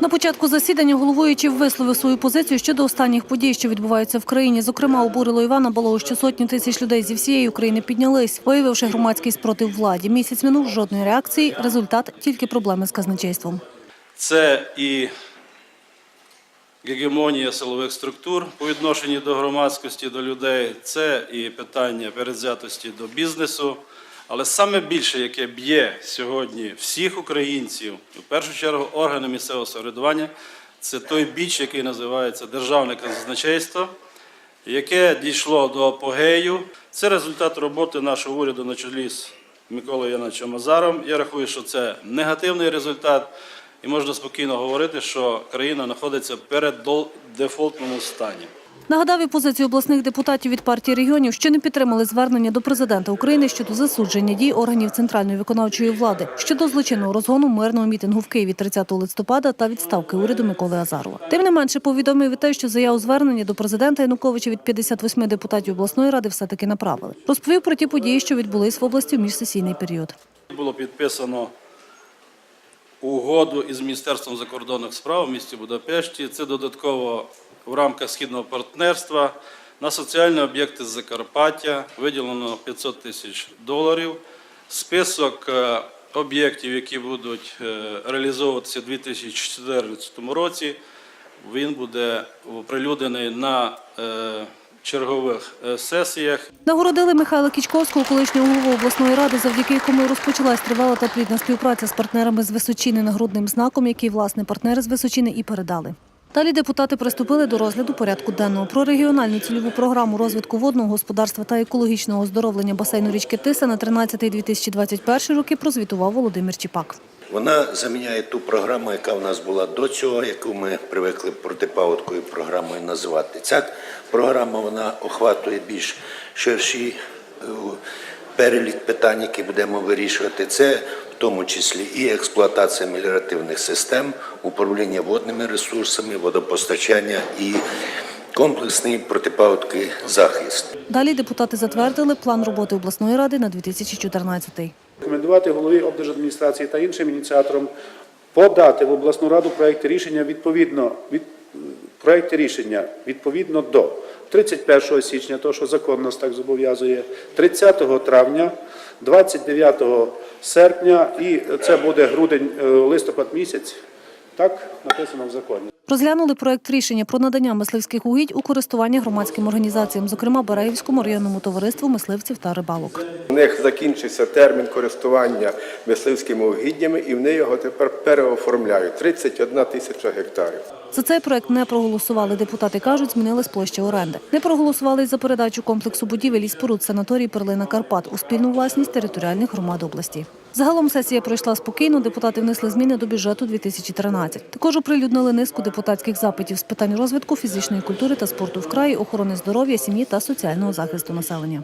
На початку засідання головуючий висловив свою позицію щодо останніх подій, що відбуваються в країні. Зокрема, обурило Івана Балого, що сотні тисяч людей зі всієї України піднялись, виявивши громадський спротив владі. Місяць минув жодної реакції. Результат тільки проблеми з казначейством. Це і гегемонія силових структур по відношенню до громадськості, до людей, це і питання передзятості до бізнесу. Але саме більше, яке б'є сьогодні всіх українців, в першу чергу органи місцевого самоврядування, це той біч, який називається державне казначейство, яке дійшло до апогею. Це результат роботи нашого уряду на чолі з Миколою Яновичем Азаром. Я рахую, що це негативний результат, і можна спокійно говорити, що країна знаходиться в переддефолтному стані. Нагадав і позицію обласних депутатів від партії регіонів, що не підтримали звернення до президента України щодо засудження дій органів центральної виконавчої влади щодо злочинного розгону мирного мітингу в Києві 30 листопада та відставки уряду Миколи Азарова. Тим не менше повідомив і те, що заяву звернення до президента Януковича від 58 депутатів обласної ради все таки направили. Розповів про ті події, що відбулись в області в міжсесійний період. Було підписано угоду із Міністерством закордонних справ в місті Будапешті. Це додатково в рамках східного партнерства на соціальні об'єкти з Закарпаття виділено 500 тисяч доларів. Список е, об'єктів, які будуть е, реалізовуватися у 2014 році, він буде оприлюднений на е, чергових сесіях. Нагородили Михайла Кічковського, колишнього голову обласної ради, завдяки якому розпочалась тривала та плідна співпраця з партнерами з Височини нагрудним знаком, який власне партнери з Височини і передали. Далі депутати приступили до розгляду порядку денного. Про регіональну цільову програму розвитку водного господарства та екологічного оздоровлення басейну річки Тиса на 13-2021 роки прозвітував Володимир Чіпак. Вона заміняє ту програму, яка в нас була до цього, яку ми привикли протипаводковою програмою називати. Ця програма вона охватує більш ширший е, перелік питань, які будемо вирішувати. Це в тому числі і експлуатація меліоративних систем, управління водними ресурсами, водопостачання і комплексний протипаводковий захист. Далі депутати затвердили план роботи обласної ради на 2014. Рекомендувати голові облдержадміністрації та іншим ініціаторам подати в обласну раду проекти рішення відповідно від проекти рішення відповідно до 31 січня, то що закон нас так зобов'язує, 30 травня, 29 серпня і це буде грудень е, місяць. Так написано в законі. Розглянули проект рішення про надання мисливських угідь у користування громадським організаціям, зокрема Берегівському районному товариству мисливців та рибалок. У них закінчився термін користування мисливськими угіднями, і вони його тепер переоформляють 31 тисяча гектарів. За цей проект не проголосували. Депутати кажуть, змінилась площа оренди. Не проголосували й за передачу комплексу будівель і споруд санаторій Перлина Карпат у спільну власність територіальних громад області. Загалом сесія пройшла спокійно. Депутати внесли зміни до бюджету 2013. Також оприлюднили низку депутатських запитів з питань розвитку фізичної культури та спорту в краї, охорони здоров'я, сім'ї та соціального захисту населення.